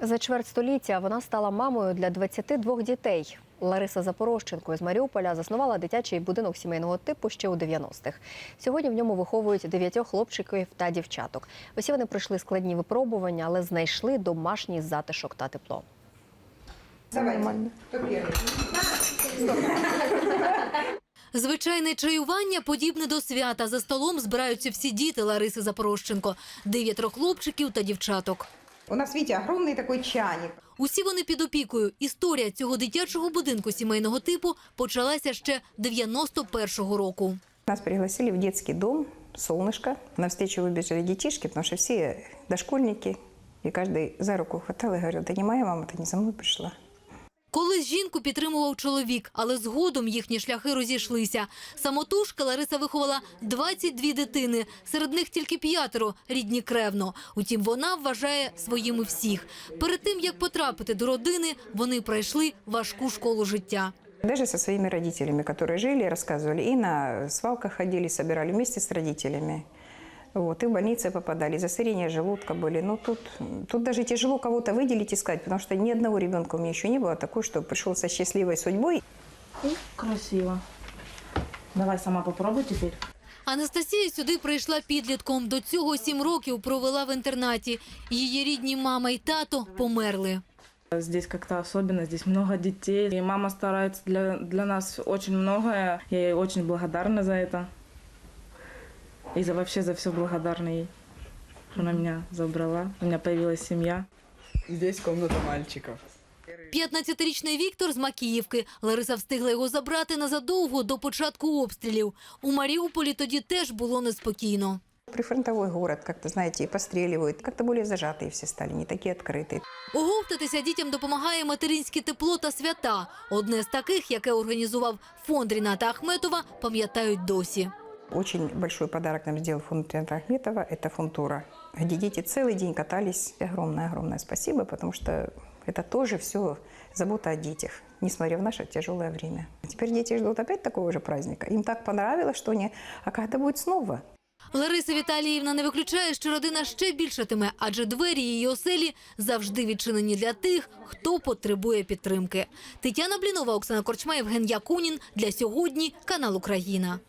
За чверть століття вона стала мамою для 22 дітей. Лариса Запорожченко з Маріуполя заснувала дитячий будинок сімейного типу ще у 90-х. Сьогодні в ньому виховують дев'ятьох хлопчиків та дівчаток. Усі вони пройшли складні випробування, але знайшли домашній затишок та тепло. Нормально. Звичайне чаювання подібне до свята. За столом збираються всі діти Лариси Запорожченко, дев'ятеро хлопчиків та дівчаток. У нас, видите, огромный такой чайник. Усі вони під опікою. Історія цього дитячого будинку сімейного типу почалася ще 91-го року. Нас пригласили в детский дом «Солнышко». На встречу выбежали детишки, потому что все дошкольники. И каждый за руку хватал и говорил, да не моя мама, ты не за мной пришла. Колись жінку підтримував чоловік, але згодом їхні шляхи розійшлися. Самотужки Лариса виховала 22 дитини, серед них тільки п'ятеро рідні кревно. Утім, вона вважає своїми всіх. Перед тим як потрапити до родини, вони пройшли важку школу життя. Даже со своими родителями, которые жили, рассказывали, и на свалках ходили, собирали вместе с родителями. Вот, и в больницы попадали, засорение желудка были. Ну, тут, тут даже тяжело кого-то выделить и сказать, потому что ни одного ребенка у меня еще не было такой, что пришел со счастливой судьбой. Красиво. Давай сама попробуй теперь. Анастасія сюди прийшла підлітком. До цього сім років провела в інтернаті. Її рідні мама і тато померли. Здесь как-то особенно, здесь много детей. И мама старается для, для нас очень многое. Я ей очень благодарна за это. И за вообще за все благодарна ей, что она меня забрала. У меня появилась семья. Здесь комната мальчиков. 15-річний Віктор з Макіївки. Лариса встигла його забрати незадовго до початку обстрілів. У Маріуполі тоді теж було неспокійно. Прифронтовой город, как-то, знаете, и постреливают. Как-то более зажатые все стали, не такие открытые. Оговтатися дітям допомагає материнське тепло та свята. Одне з таких, яке організував фонд Ріната Ахметова, пам'ятають досі. Очень большой подарок нам сделал фонд Леонида Ахметова. Это фунтура, где дети целый день катались. Огромное-огромное спасибо, потому что это тоже все забота о детях, несмотря в наше тяжелое время. Теперь дети ждут опять такого же праздника. Им так понравилось, что они... А когда будет снова? Лариса Віталіївна не виключає, що родина ще більшатиме, адже двері її оселі завжди відчинені для тих, хто потребує підтримки. Тетяна Блінова, Оксана Корчма, Євген Якунін. Для сьогодні канал Україна.